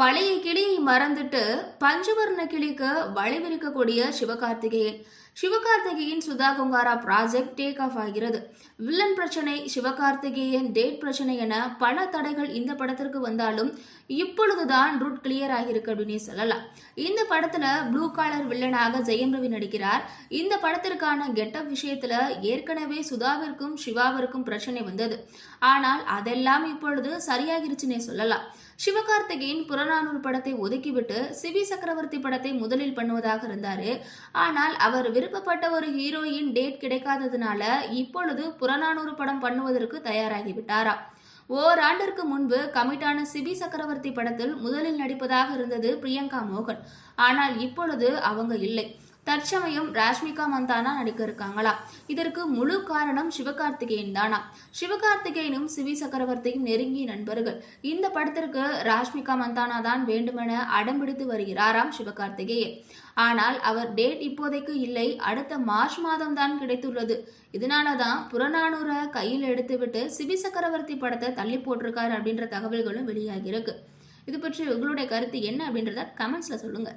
பழைய கிளியை மறந்துட்டு பஞ்சவர்ண கிளிக்கு வழிவிரிக்கக்கூடிய Sivakarthikeyan. Sivakarthikeyan Sudha Kongara project take off ஆகிறது. வில்லன் பிரச்சனை சிவகார்த்திகேயன் டேட் பிரச்சனை என பல தடைகள் இந்த படத்திற்கு வந்தாலும் இப்பொழுதுதான் ரூட் கிளியர் ஆகியிருக்கு அப்படின்னு சொல்லலாம். இந்த படத்துல ப்ளூ காலர் வில்லனாக ஜெயம் ரவி நடிக்கிறார். இந்த படத்திற்கான கெட்டப் விஷயத்துல ஏற்கனவே சுதாவிற்கும் சிவாவிற்கும் பிரச்சனை வந்தது. ஆனால் அதெல்லாம் இப்பொழுது சரியாகிருச்சுன்னே சொல்லலாம். சிவகார்த்திகேயன் புறநானூறு படத்தை ஒதுக்கிவிட்டு சிவி சக்கரவர்த்தி படத்தை முதலில் பண்ணுவதாக இருந்தாரு. ஆனால் அவர் விருப்பப்பட்ட ஒரு ஹீரோயின் டேட் கிடைக்காததுனால இப்பொழுது புறநானூறு படம் பண்ணுவதற்கு தயாராகிவிட்டாரா? ஓராண்டிற்கு முன்பு கமிட்டான சிபி சக்கரவர்த்தி படத்தில் முதலில் நடிப்பதாக இருந்தது பிரியங்கா மோகன். ஆனால் இப்பொழுது அவங்க இல்லை. தற்சமயம் ராஷ்மிகா மந்தானா நடிக்க இருக்காங்களா? இதற்கு முழு காரணம் சிவகார்த்திகேயன் தானா? சிவகார்த்திகேயனும் சிவி சக்கரவர்த்தியும் நெருங்கிய நண்பர்கள். இந்த படத்திற்கு ராஷ்மிகா மந்தானா தான் வேண்டுமென அடம்பிடித்து வருகிறாராம் சிவகார்த்திகேயன். ஆனால் அவர் டேட் இப்போதைக்கு இல்லை. அடுத்த மார்ச் மாதம் தான் கிடைத்துள்ளது. இதனாலதான் புறநானூரை கையில் எடுத்துவிட்டு சிபி சக்கரவர்த்தி படத்தை தள்ளி போட்டிருக்காரு அப்படின்ற தகவல்களும் வெளியாகியிருக்கு இது பற்றி உங்களுடைய கருத்து என்ன அப்படின்றத கமெண்ட்ஸ்ல சொல்லுங்க.